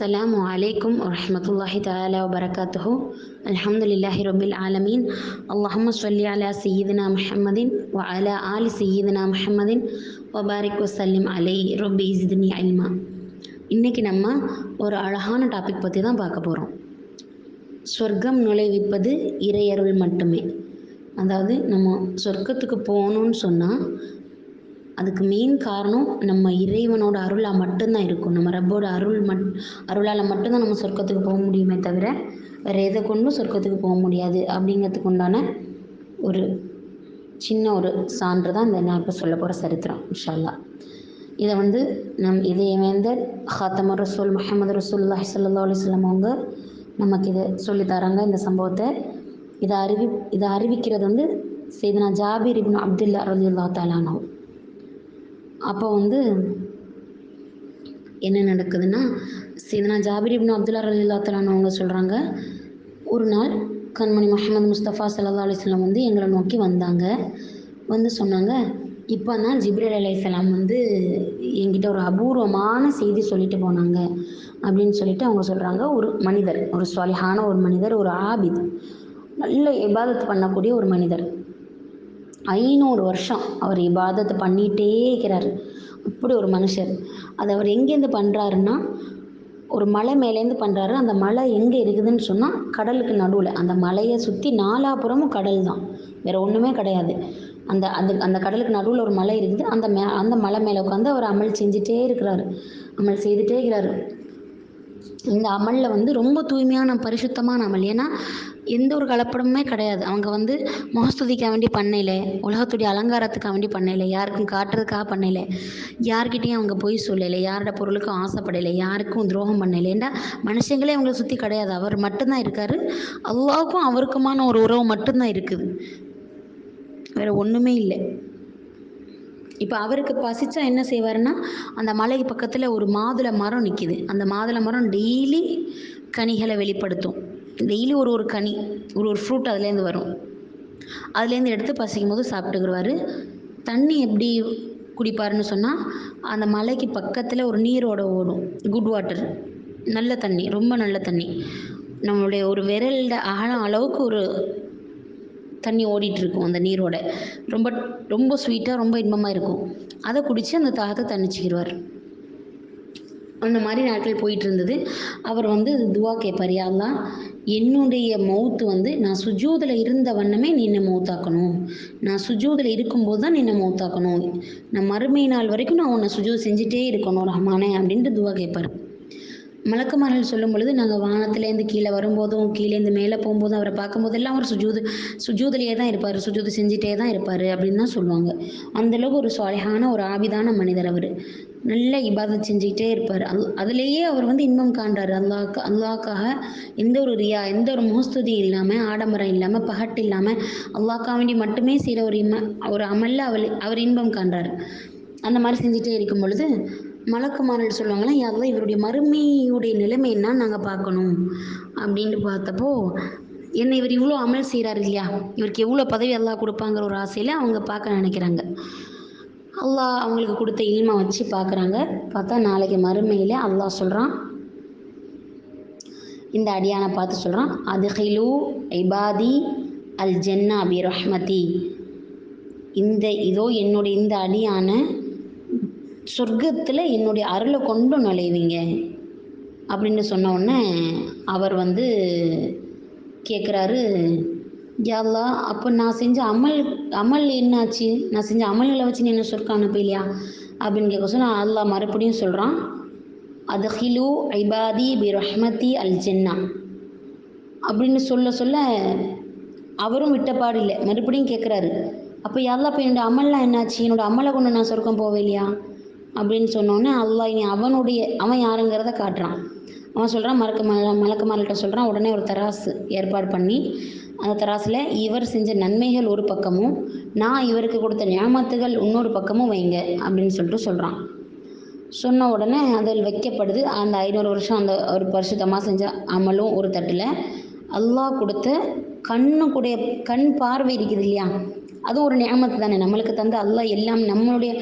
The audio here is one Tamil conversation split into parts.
அஸ்ஸலாம் வலைக்கும் வரமத்துல்லாஹி தாலா வபரகாத்துஹு அலமதுல்லாஹி ரபில் ஆலமீன் அல்லாஹம்ம சொல்லி அலா சையீதனா முஹம்மதின் வ அலா ஆலி சையீதனா முஹம்மதின் வபாரிக் வசல்லிம் அலை ரொபி இஸ்தினி அல்மா இன்றைக்கி நம்ம ஒரு அழகான டாபிக் பற்றி தான் பார்க்க போகிறோம் சொர்க்கம் நுழைவிப்பது இறையருள் மட்டுமே. அதாவது நம்ம சொர்க்கத்துக்கு போகணும்னு சொன்னால் அதுக்கு மெயின் காரணம் நம்ம இறைவனோட அருளாக மட்டும்தான் இருக்கும் நம்ம ரப்போட அருள் மட் அருளால் மட்டும்தான் நம்ம சொர்க்கத்துக்கு போக முடியுமே தவிர வேறு எதை கொண்டும் சொர்க்கத்துக்கு போக முடியாது அப்படிங்கிறதுக்கு உண்டான ஒரு சின்ன ஒரு சான்று தான் இந்த நான் இப்போ சொல்ல போகிற சரித்திரம் இன்ஷால்லா இதை வந்து நம் இதய வேந்தர் ஹாத்தம ரசூல் முஹம்மது ரசூல்லாஹி சல்லா அலிஸ்லாம் அவங்க நமக்கு இதை சொல்லித்தராங்க இந்த சம்பவத்தை இதை அறிவி இதை அறிவிக்கிறது வந்து செய்தனா ஜாபீர் இப்னு அப்துல்லா ரலியுல்லா தாலானோ அப்போ வந்து என்ன நடக்குதுன்னா சீதனா ஜாபிர் இப்னு அப்துல்லா அலி தலான் அவங்க சொல்கிறாங்க ஒரு நாள் கண்மணி முகமது முஸ்தபா சல்லா அலிஸ்லாம் வந்து எங்களை நோக்கி வந்தாங்க. வந்து சொன்னாங்க இப்போ தான் ஜிப்ரேல் அலைசலாம் வந்து எங்கிட்ட ஒரு அபூர்வமான செய்தி சொல்லிட்டு போனாங்க அப்படின்னு சொல்லிட்டு அவங்க சொல்கிறாங்க ஒரு மனிதர் ஒரு சுவாலிஹான ஒரு மனிதர் ஒரு ஆபித் நல்ல இபாதத் பண்ணக்கூடிய ஒரு மனிதர். ஐநூறு வருஷம் அவர் இபாதத்தை பண்ணிகிட்டே இருக்கிறார். அப்படி ஒரு மனுஷர். அதை அவர் எங்கேருந்து பண்ணுறாருன்னா ஒரு மலை மேலேருந்து பண்ணுறாரு அந்த மலை எங்கே இருக்குதுன்னு சொன்னால் கடலுக்கு நடுவில். அந்த மலையை சுற்றி நாலாபுறமும் கடல் தான் வேறு ஒன்றுமே கிடையாது. அந்த அந்த அந்த கடலுக்கு நடுவில் ஒரு மலை இருக்குது. அந்த மே அந்த மலை மேலே உட்காந்து அவர் அமல் செஞ்சுட்டே இருக்கிறாரு. அமல் செய்துட்டே இருக்கிறாரு. இந்த அமலில் வந்து ரொம்ப தூய்மையான பரிசுத்தமான அமல். ஏன்னா எந்த ஒரு கலப்படமுமே கிடையாது. அவங்க வந்து முகஸ்துதிக்காக வேண்டி பண்ணல உலகத்துடைய அலங்காரத்துக்காக வேண்டி பண்ணல யாருக்கும் காட்டுறதுக்காக பண்ணல யார்கிட்டையும் அவங்க பொய் சொல்லலை யாரோட பொருளுக்கும் ஆசைப்படலை யாருக்கும் துரோகம் பண்ணலை. ஏன்னா மனுஷங்களே அவங்கள சுற்றி கிடையாது. அவர் மட்டும்தான் இருக்கார். அல்லாவுக்கும் அவருக்குமான ஒரு உறவு மட்டும்தான் இருக்குது. வேறு ஒன்றுமே இல்லை. இப்போ அவருக்கு பசிச்சா என்ன செய்வாருன்னா அந்த மலைக்கு பக்கத்தில் ஒரு மாதுளை மரம் நிற்கிது அந்த மாதுளை மரம் டெய்லி கனிகளை வெளிப்படுத்தும். டெய்லி ஒரு ஒரு கனி ஒரு ஒரு ஃப்ரூட் அதுலேருந்து வரும். அதுலேருந்து எடுத்து பசிக்கும் போது சாப்பிட்டுக்குருவார் தண்ணி எப்படி குடிப்பாருன்னு சொன்னால் அந்த மலைக்கு பக்கத்தில் ஒரு நீரோட ஓடும். குட் வாட்டர் நல்ல தண்ணி ரொம்ப நல்ல தண்ணி. நம்மளுடைய ஒரு விரல்ட ஆழம் அளவுக்கு ஒரு தண்ணி ஓடிட்டுருக்கும் அந்த நீரோட. ரொம்ப ரொம்ப ஸ்வீட்டாக ரொம்ப இன்பமாக இருக்கும். அதை குடித்து அந்த தாகத்தை தணிச்சிக்கிடுவார் அந்த மாதிரி நாட்கள் போயிட்டு இருந்தது அவர் வந்து துவா கேட்பார் யாரெல்லாம் என்னுடைய மவுத்து வந்து நான் சுஜூதில் இருந்த வண்ணமே நீ என்னை மௌத்தாக்கணும் நான் சுஜூதில் இருக்கும்போது தான் நீ என்னை மௌத்தாக்கணும் நான் மறுமை நாள் வரைக்கும் நான் உன்னை சுஜூத் செஞ்சுட்டே இருக்கணும் ரஹ்மானே அப்படின்ட்டு துவா கேட்பார் மலக்குமார்கள் சொல்லும் பொழுது நாங்கள் வானத்துலேருந்து கீழே வரும்போதும் கீழேருந்து மேலே போகும்போதும் அவரை பார்க்கும்போதெல்லாம் அவர் சுஜூது சுஜூதிலேயே தான் இருப்பார் சுஜூது செஞ்சுட்டே தான் இருப்பார் அப்படின்னு தான் சொல்லுவாங்க. அந்தளவுக்கு ஒரு சுவாலிகான ஒரு ஆவிதான மனிதர் அவர். நல்ல இபாதத் செஞ்சுக்கிட்டே இருப்பார். அது அதுலேயே அவர் வந்து இன்பம் காண்றாரு. அல்லாக்கு அல்லாக்காக எந்த ஒரு ரியா எந்த ஒரு முகஸ்துதி இல்லாமல் ஆடம்பரம் இல்லாமல் பகட்டு இல்லாமல் அல்லாக்கா வேண்டி மட்டுமே செய்கிற ஒரு இம்ம ஒரு அமல்ல அவள் அவர் இன்பம் காண்றாரு. அந்த மாதிரி செஞ்சுட்டே இருக்கும் பொழுது மலக்குமாரல் சொல்லுவாங்களா யாரெல்லாம் இவருடைய மறுமையுடைய நிலைமை என்ன நாங்கள் பார்க்கணும். அப்படின்ட்டு பார்த்தப்போ என்ன இவர் இவ்வளோ அமல் செய்கிறாரு இல்லையா? இவருக்கு எவ்வளோ பதவி எல்லாம் கொடுப்பாங்கிற ஒரு ஆசையில் அவங்க பார்க்க நினைக்கிறாங்க. அல்லாஹ் அவங்களுக்கு கொடுத்த இல்மை வச்சு பார்க்குறாங்க. பார்த்தா நாளைக்கு மறுமையில் அல்லாஹ் சொல்கிறான் இந்த அடியானை பார்த்து சொல்கிறான் அதுஹிலு ஐபாதி அல் ஜென்னா பி ரஹ்மதி. இந்த இதோ என்னுடைய இந்த அடியான சொர்க்கத்தில் என்னுடைய அருளை கொண்டு நுழைவீங்க அப்படின்னு சொன்ன உடனே அவர் வந்து கேட்குறாரு யாழ்லா அப்போ நான் செஞ்ச அமல் அமல் என்னாச்சு? நான் செஞ்ச அமல்களை வச்சு நீ என்ன சொர்க்கம் அனுப்பலையா? அப்படின்னு கேட்க சொன்னால் அல்லா மறுபடியும் சொல்கிறான் அதஹிலு ஐபாதி பி ரஹ்மதி அல் ஜென்னா அப்படின்னு சொல்ல சொல்ல அவரும் விட்டப்பாடு இல்லை மறுபடியும் கேட்குறாரு அப்போ யாழ்லா இப்போ என்னோடய அமல்லாம் என்னாச்சு? என்னோடய அமலை கொண்டு நான் சொர்க்கம் போவேலையா அப்படின்னு சொன்னோன்னே அல்லாஹ் இனி அவனுடைய அவன் யாருங்கிறத காட்டுறான். அவன் சொல்கிறான் மறக்க மல மலக்குமார்கிட்ட சொல்கிறான் உடனே ஒரு தராசு ஏற்பாடு பண்ணி அந்த தராசில் இவர் செஞ்ச நன்மைகள் ஒரு பக்கமும் நான் இவருக்கு கொடுத்த ஞாபகத்துகள் இன்னொரு பக்கமும் வைங்க அப்படின்னு சொல்லிட்டு சொல்கிறான் சொன்ன உடனே அதில் வைக்கப்படுது அந்த ஐநூறு வருஷம் அந்த ஒரு பரிசுத்தமாக செஞ்ச அமலும் ஒரு தட்டில் அல்லாஹ் கொடுத்த கண்ணு கண் பார்வை இருக்குது இல்லையா? அதுவும் ஒரு நியமத்து தானே நம்மளுக்கு தந்த அல்லாஹ் எல்லாம் நம்மளுடைய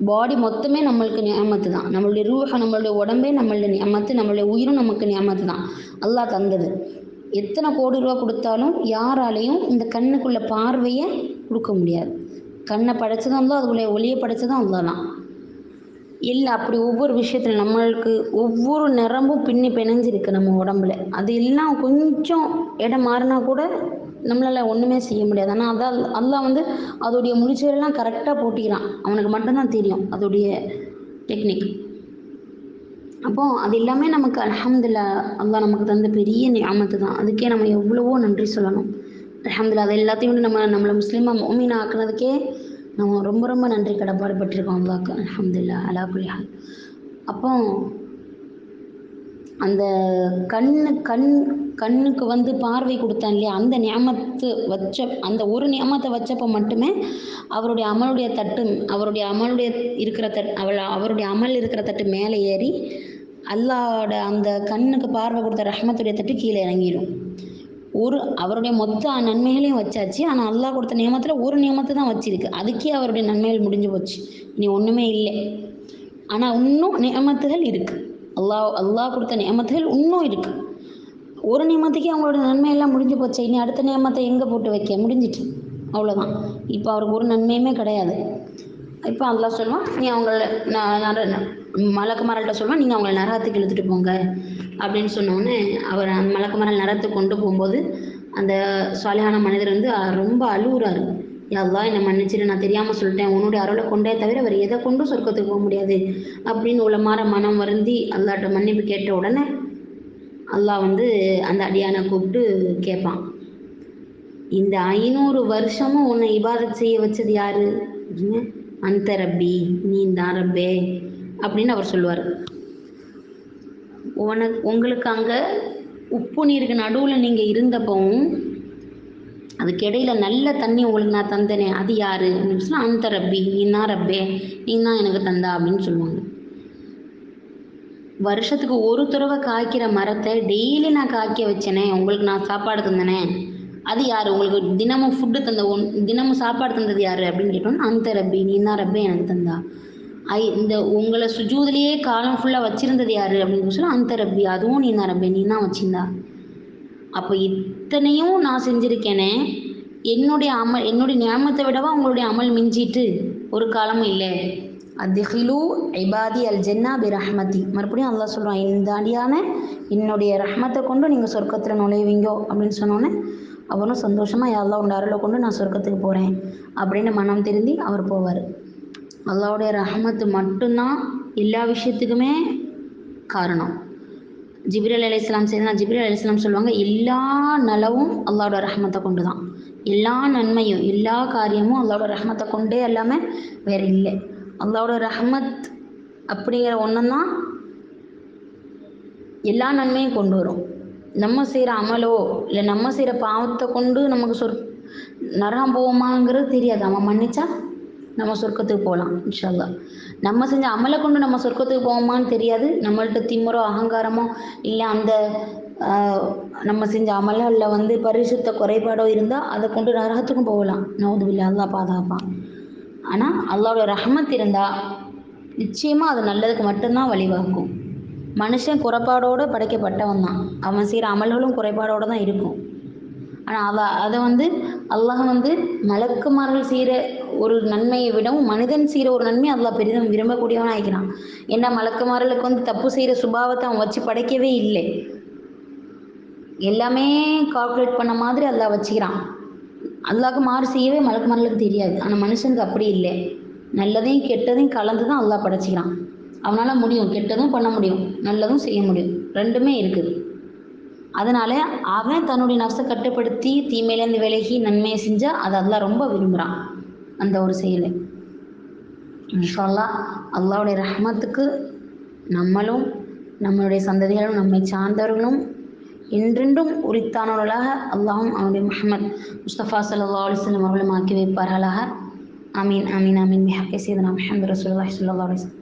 பாடி மொத்தமே நம்மளுக்கு நியமத்து தான் நம்மளுடைய ரூஹ நம்மளுடைய உடம்பே நம்மளுடைய நியமத்து நம்மளுடைய உயிரும் நமக்கு நியமத்து தான் அல்லாஹ் தந்தது. எத்தனை கோடி ரூபா கொடுத்தாலும் யாராலையும் இந்த கண்ணுக்குள்ள பார்வையை கொடுக்க முடியாது. கண்ணை படைச்சதும் அல்லா அதுக்குள்ளே ஒளியை படைச்சதும் அல்லா தான் இல்லை அப்படி ஒவ்வொரு விஷயத்துல நம்மளுக்கு ஒவ்வொரு நிறமும் பின்னி பிணைஞ்சிருக்கு நம்ம உடம்புல. அது எல்லாம் கொஞ்சம் இடம் மாறினா கூட நம்மளால் ஒன்றுமே செய்ய முடியாது. ஆனால் அதான் அல்லாஹ் வந்து அதோடைய முடிச்சுகளெல்லாம் கரெக்டாக போட்டிக்கிறான். அவனுக்கு மட்டும்தான் தெரியும் அதோடைய டெக்னிக் அப்போ அது எல்லாமே நமக்கு அலமதுல்லா அல்லா நமக்கு தந்த பெரிய ஞாபகத்து தான். அதுக்கே நம்ம எவ்வளவோ நன்றி சொல்லணும். அலமதுல்லா அது எல்லாத்தையும் விட நம்ம நம்மளை முஸ்லீமாக மோமீன் ஆக்குனதுக்கே நம்ம ரொம்ப ரொம்ப நன்றி கடப்பாடு பட்டிருக்கோம் அல்லாஹ்க்கு. அலமதுல்லா அலா குலிஹால் அப்போது அப்போ அந்த கண்ணு கண் கண்ணுக்கு வந்து பார்வை கொடுத்தான் இல்லையா? அந்த நியமத்து வச்ச அந்த ஒரு நியமத்தை வச்சப்போ மட்டுமே அவருடைய அமலுடைய தட்டு அவருடைய அமலுடைய இருக்கிற தட் அவள் அவருடைய அமல் இருக்கிற தட்டு மேலே ஏறி அல்லாவோட அந்த கண்ணுக்கு பார்வை கொடுத்த ரஹ்மத்துடைய தட்டு கீழே இறங்கிடும். ஒரு அவருடைய மொத்த நன்மைகளையும் வச்சாச்சு. ஆனால் அல்லாஹ் கொடுத்த நியமத்தில் ஒரு நியமத்தை தான் வச்சிருக்கு. அதுக்கே அவருடைய நன்மைகள் முடிஞ்சு போச்சு. இனி ஒன்றுமே இல்லை. ஆனால் இன்னும் நியமத்துகள் இருக்குது அல்லாஹ் அல்லாஹ் கொடுத்த நியமத்துகள் இன்னும் இருக்குது ஒரு நியமத்துக்கே அவங்களோட நன்மையெல்லாம் முடிஞ்சு போச்சு. இனி அடுத்த நியமத்தை எங்கே போட்டு வைக்க? முடிஞ்சிட்டு. அவ்வளோதான் இப்போ அவருக்கு ஒரு நன்மையுமே கிடையாது. இப்போ அதெல்லாம் சொல்லுவான் நீ அவங்கள நர மலக்கு சொல்லுவான் நீங்கள் அவங்கள நரகத்துக்கு இழுத்துட்டு போங்க. அப்படின்னு சொன்னோடனே அவர் அந்த மலக்கு மரல் நரகத்துக்கு கொண்டு போகும்போது அந்த சாலியான மனிதர் வந்து ரொம்ப அழுகுறாரு. எல்லாம் என்னை மன்னிச்சிரு நான் தெரியாமல் சொல்லிட்டேன். உன்னுடைய அருளை கொண்டே தவிர அவர் எதை கொண்டும் சொர்க்கத்துக்கு போக முடியாது. அப்படின்னு உளமாற மனம் வருந்தி அல்லாட்ட மன்னிப்பு கேட்ட உடனே அல்லாஹ் வந்து அந்த அடியானை கூப்பிட்டு கேட்பான் இந்த ஐநூறு வருஷமும் உன்னை இபாதத் செய்ய வச்சது யாரு? அப்படின்னு, அந்த ரப்பி. நீ தான் ரப்பே. அப்படின்னு அவர் சொல்லுவார். உனக்கு உங்களுக்கு அங்கே உப்பு நீருக்கு நடுவில் நீங்கள் இருந்தப்பவும் அதுக்கு இடையில நல்ல தண்ணி உங்களுக்கு நான் தந்தேனே அது யாரு? அப்படின்னு சொன்னா அந்த ரப்பி நீ தான் ரப்பே நீ தான் எனக்கு தந்தா அப்படின்னு சொல்லுவாங்க. வருஷத்துக்கு ஒரு தடவை காய்க்கிற மரத்தை டெய்லி நான் காய்க்க வச்சேனே உங்களுக்கு நான் சாப்பாடு தந்தனே அது யாரு? உங்களுக்கு தினமும் ஃபுட்டு தந்த ஒன் தினமும் சாப்பாடு தந்தது யாரு? அப்படின்னு கேட்டோம்னா அந்த ரப்பி நீ தான் ரப்பே எனக்கு தந்தா ஐ இந்த உங்களை சுஜூதிலேயே காலம் ஃபுல்லாக வச்சிருந்தது யாரு? அப்படின்னு சொல்லி அந்த ரப்பி அதுவும் நீ தான் ரப்பே நீ தான் வச்சிருந்தா அப்போ இத்தனையும் நான் செஞ்சிருக்கேனே. என்னுடைய அமல் என்னுடைய நியமத்தை விடவா உங்களுடைய அமல் மிஞ்சிட்டு ஒரு காலமும் இல்லை. அதிஹிலு ஐபாதி அல் ஜென்னா பி ரஹ்மதி மறுபடியும் அல்லா சொல்கிறான் இந்த அடியான என்னுடைய ரஹ்மத்தை கொண்டு நீங்கள் சொர்க்கத்தில் நுழைவீங்கோ அப்படின்னு சொன்னோன்னே அவரும் சந்தோஷமாக எல்லா உண்ட அருளை கொண்டு நான் சொர்க்கத்துக்கு போகிறேன் அப்படின்னு மனம் திருந்தி அவர் போவார். அல்லாவுடைய ரஹ்மத்து மட்டும்தான் எல்லா விஷயத்துக்குமே காரணம். ஜிப்ரீல் அலைஹிஸ்ஸலாம் ஜிப்ரல் அலி இஸ்லாம் சொல்லுவாங்க எல்லா நலவும் அல்லாவோட ரஹமத்தை கொண்டு தான் எல்லா நன்மையும் எல்லா காரியமும் அல்லாவோட ரஹமத்தை கொண்டே எல்லாமே வேற இல்லை. அல்லாவோட ரஹமத் அப்படிங்கிற ஒன்று தான் எல்லா நன்மையும் கொண்டு வரும். நம்ம செய்கிற அமலோ இல்லை நம்ம செய்கிற பாவத்தை கொண்டு நமக்கு சொற் நரகம் போவோமாங்கிறது தெரியாது. அவன் மன்னிச்சா நம்ம சொர்க்கத்துக்கு போகலாம் இன்ஷால்லா நம்ம செஞ்ச அமலை கொண்டு நம்ம சொர்க்கத்துக்கு போவோமான்னு தெரியாது. நம்மள்ட்ட திமுறோ அகங்காரமோ இல்லை அந்த நம்ம செஞ்ச அமலில் வந்து பரிசுத்த குறைபாடோ இருந்தால் அதை கொண்டு நரகத்துக்கும் போகலாம். நவுதுபில்லா அல்லா பாதுகாப்பான் ஆனால் அல்லாவோட ரஹ்மத் இருந்தால் நிச்சயமாக அது நல்லதுக்கு மட்டும்தான் வழிவகுக்கும். மனுஷன் குறைபாடோடு படைக்கப்பட்டவன் தான். அவன் செய்கிற அமல்களும் குறைபாடோடு தான் இருக்கும். ஆனால் அதை அதை வந்து அல்லாஹ் வந்து மலக்குமார்கள் செய்கிற ஒரு நன்மையை விடவும் மனிதன் செய்கிற ஒரு நன்மை அதில் பெரிதும் விரும்பக்கூடியவன் ஆகிக்கிறான் ஏன்னா மலக்குமார்களுக்கு வந்து தப்பு செய்கிற சுபாவத்தை அவன் வச்சு படைக்கவே இல்லை. எல்லாமே கால்குலேட் பண்ண மாதிரி அல்லா வச்சுக்கிறான். அல்லாக்கு மாறு செய்யவே மலக்குமாரலுக்கு தெரியாது. ஆனால் மனுஷனுக்கு அப்படி இல்லை. நல்லதையும் கெட்டதையும் கலந்து தான் அல்லா படைச்சிக்கிறான். அவனால் முடியும். கெட்டதும் பண்ண முடியும். நல்லதும் செய்ய முடியும். ரெண்டுமே இருக்குது. அதனால அவன் தன்னுடைய நஃப்ஸை கட்டுப்படுத்தி தீமையிலேருந்து விலகி நன்மையை செஞ்சால் அதை அதெல்லாம் ரொம்ப விரும்புகிறான் அந்த ஒரு செயலை. இன்ஷால்லா அல்லாவுடைய ரஹமத்துக்கு ரஹ்மத்துக்கு நம்மளும் நம்மளுடைய சந்ததிகளும் நம்மை சார்ந்தவர்களும் என்றென்றும் உரித்தானவர்களாக அல்லாஹும் அவனுடைய முஹம்மத் முஸ்தபா சல்லா அலிஸ்லம் அவர்களும் ஆக்கி வைப்பார்களாக. ஆமீன் ஆமீன் ஆமீன். பிஹக்கி சையதுனா முஹம்மது ரசூலுல்லாஹி ஸல்லல்லாஹு அலைஹி